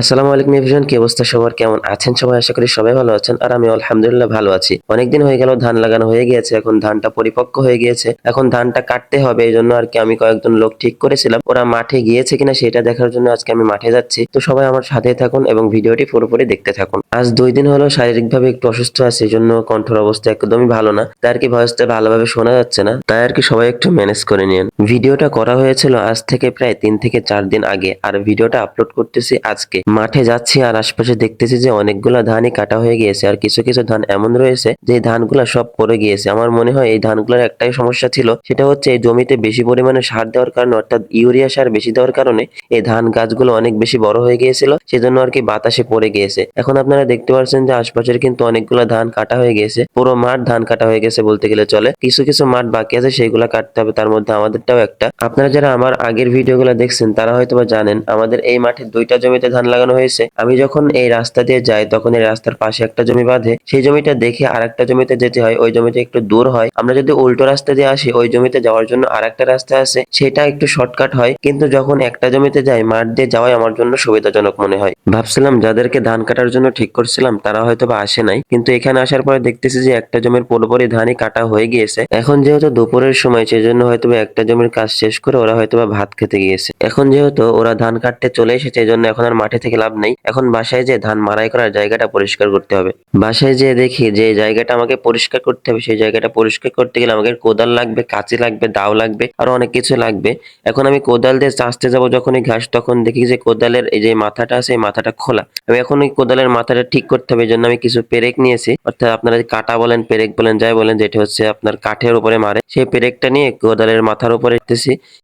আসসালামু আলাইকুম এভিজন কি অবস্থা সবার? কেমন আছেন সবাই? আশা করি সবাই ভালো আছেন আর আমি আলহামদুলিল্লাহ ভালো আছি। অনেকদিন হয়ে গেল, ধান লাগানো হয়ে গিয়েছে, এখন ধানটা পরিপক্ক হয়ে গিয়েছে। এখন ধানটা কাটতে হবে, এই জন্য আর কি আমি কয়েকজন লোক ঠিক করেছিলাম। ওরা মাঠে গিয়েছে কিনা সেটা দেখার জন্য আজকে আমি মাঠে যাচ্ছি। তো সবাই আমার সাথে থাকুন এবং ভিডিওটি পুরোপুরি দেখতে থাকুন। আজ দুই দিন হলো শারীরিকভাবে একটু অসুস্থ আছে, এই জন্য কণ্ঠর অবস্থা একদমই ভালো না। তাই আর কি ভয়েসটা ভালোভাবে শোনা যাচ্ছে না। তাই আর কি সবাই একটু ম্যানেজ করে নিন। ভিডিওটা করা হয়েছিল আজ থেকে প্রায় তিন থেকে চার দিন আগে, আর ভিডিওটা আপলোড করতেছি আজকে। মাঠে যাচ্ছি আর আশপাশে দেখতেছি যে অনেকগুলো ধানই কাটা হয়ে গিয়েছে আর কিছু কিছু ধান এমন রয়েছে যে ধানগুলা সব পড়ে গিয়েছে। আমার মনে হয় এই ধানগুলোর একটাই সমস্যা ছিল, সেটা হচ্ছে এই জমিতে বেশি পরিমাণে সার দেওয়ার কারণে, অর্থাৎ ইউরিয়া সার বেশি দেওয়ার কারণে এই ধান গাছগুলো অনেক বেশি বড় হয়ে গিয়েছিল, সেজন্য আর কি বাতাসে পড়ে গিয়েছে। এখন আপনারা দেখতে পাচ্ছেন যে আশপাশের কিন্তু অনেকগুলো ধান কাটা হয়ে গেছে পুরো মাঠ ধান কাটা হয়ে গেছে বলতে গেলে চলে। কিছু কিছু মাঠ বাকি আছে, সেইগুলা কাটতে হবে, তার মধ্যে আমাদেরটাও একটা। আপনারা যারা আমার আগের ভিডিওগুলো দেখছেন, তারা হয়তো বা জানেন, আমাদের এই মাঠে দুইটা জমিতে ধান লাগানো হয়েছে। আমি যখন এই রাস্তা দিয়ে যাই, তখন এই রাস্তার পাশে একটা জমি বাঁধে। সেই জমিটা দেখে আর একটা জমিতে যেতে হয়, ওই জমিতে একটু দূর হয়। আমরা যদি উল্টো রাস্তা দিয়ে আসি, ওই জমিতে যাওয়ার জন্য আর একটা রাস্তা আছে। সেটা একটু শর্টকাট হয়, কিন্তু যখন একটা জমিতে যাই, মাঠ দিয়ে যাওয়াই আমার জন্য সুবিধাজনক মনে হয়। ভাবছিলাম যাদেরকে ধান কাটার জন্য ঠিক করছিলাম, তারা হয়তো বা আসে নাই। কিন্তু এখানে আসার পরে দেখতেছি যে একটা জমির পুরোপুরি ধানই কাটা হয়ে গিয়েছে। এখন যেহেতু দুপুরের সময় সেই জন্য হয়তো একটা জমির কাজ শেষ করে ওরা হয়তো বা ভাত খেতে গিয়েছে। এখন যেহেতু ওরা ধান কাটতে চলে এসেছে এই জন্য এখন আর মাঠে থেকে লাভ নেই। এখন বাসায় যে ধান মারাই করার জায়গাটা পরিষ্কার করতে হবে। বাসায় যে দেখি যে জায়গাটা আমাকে পরিষ্কার করতে হবে, সেই জায়গাটা পরিষ্কার করতে গেলে আমাকে কোদাল লাগবে, কাঁচি লাগবে, দাও লাগবে, আরও অনেক কিছু লাগবে। এখন আমি কোদাল দিয়ে চাষতে যাব যখন এই ঘাস, তখন দেখি যে কোদালের এই যে মাথাটা আছে, এই মাথাটা খোলা। আমি এখন ওই কোদালের মাথাটা ঠিক করতে হবে জন্য আমি কিছু পেরেক নিয়েছি। অর্থাৎ আপনারা যে কাটা বলেন, পেরেক বলেন, যাই বলেন, যেটা হচ্ছে আপনার কাঠের উপরে মারে, সেই পেরেকটা নিয়ে কোদালের মাথার উপরে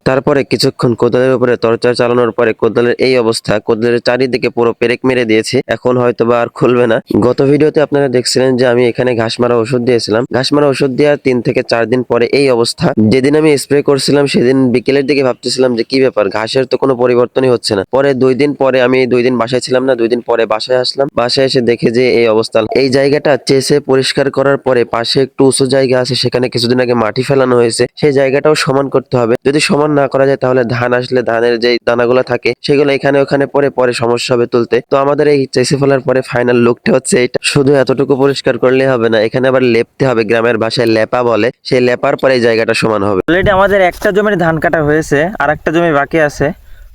তারপরে কিছুক্ষণ কোদালের উপরে তরচার চালানোর পরে কোদালের এই অবস্থা, কোদালের চারিদিকে পুরো পেরেক মেরে দিয়েছি। এখন হয়তো বা আর খুলবে না। গত ভিডিওতে আপনারা দেখছিলেন যে আমি এখানে ঘাস মারা ওষুধ দিয়েছিলাম। ঘাস মারা ওষুধ দেওয়ার তিন থেকে চার দিন পরে এই অবস্থা। যেদিন আমি স্প্রে করছিলাম, সেদিন বিকেলের দিকে ভাবতেছিলাম যে কি ব্যাপার, ঘাসের তো কোনো পরিবর্তনই হচ্ছে না। পরে দুই দিন পরে আমি দুই দিন বাসায় ছিলাম না, দুই দিন পরে বাসায় আসলাম। বাসায় এসে দেখে যে এই অবস্থা। এই জায়গাটা চেসে পরিষ্কার করার পরে পাশে একটু উঁচু জায়গা আছে, সেখানে কিছুদিন আগে মাটি ফেলানো হয়েছে। সেই জায়গাটাও সমান করতে হবে। যদি সমান না করা যায়, তাহলে ধান আসলে ধানের যে দানাগুলো থাকে, সেগুলো এখানে ওখানে পরে পরে সমস্যা হবে তুলতে। তো আমাদের এই চেসে ফেলার পরে ফাইনাল লুকটা হচ্ছে এটা। শুধু এতটুকু পরিষ্কার করলে হবে না, এখানে আবার লেপতে হবে, গ্রামের ভাষায় লেপা বলে। সেই লেপার পরে জায়গাটা সমান হবে। অলরেডি আমাদের একটা জমির ধান কাটা হয়েছে আর একটা জমি বাকি আছে।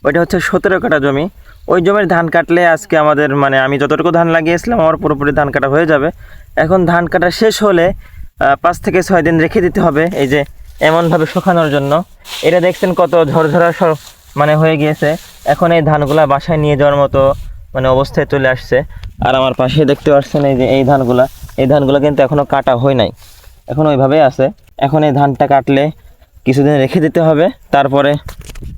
ওইটা হচ্ছে সতেরো কাটা জমি। ওই জমির ধান কাটলে আজকে আমাদের মানে আমি যতটুকু ধান লাগিয়েছিলাম, আমার পুরোপুরি ধান কাটা হয়ে যাবে। এখন ধান কাটা শেষ হলে পাঁচ থেকে ছয় দিন রেখে দিতে হবে, এই যে এমনভাবে শুকানোর জন্য। এটা দেখছেন কত ঝরঝরা মানে হয়ে গিয়েছে। এখন এই ধানগুলা বাসায় নিয়ে যাওয়ার মতো মানে অবস্থায় চলে আসছে। আর আমার পাশে দেখতে পাচ্ছেন এই যে এই ধানগুলা। এই ধানগুলো কিন্তু এখনও কাটা হয় নাই। এখন ওইভাবেই আছে। এখন এই ধানটা কাটলে কিছুদিন রেখে দিতে হবে। তারপরে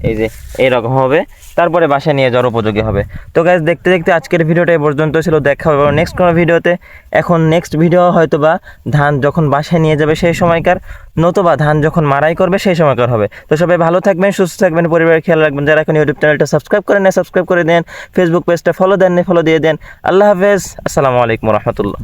এই যে এইরকম হবে। তারপরে বাসায় নিয়ে যাওয়ার উপযোগী হবে। তো গ্যাস দেখতে দেখতে আজকের ভিডিওটা এই পর্যন্ত ছিল। দেখা হবে নেক্সট কোনো ভিডিওতে। এখন নেক্সট ভিডিও হয়তো বা ধান যখন বাসায় নিয়ে যাবে সেই সময়কার, নতুবা ধান যখন মারাই করবে সেই সময়কার হবে। তো সবাই ভালো থাকবেন, সুস্থ থাকবেন, পরিবারের খেয়াল রাখবেন। যারা এখন ইউটিউব চ্যানেলটা সাবস্ক্রাইব করেন না সাবস্ক্রাইব করে দেন। ফেসবুক পেজটা ফলো দেন ফলো দিয়ে দেন। আল্লাহ হাফেজ। আসসালামু আলাইকুম রহমতুল্লাহ।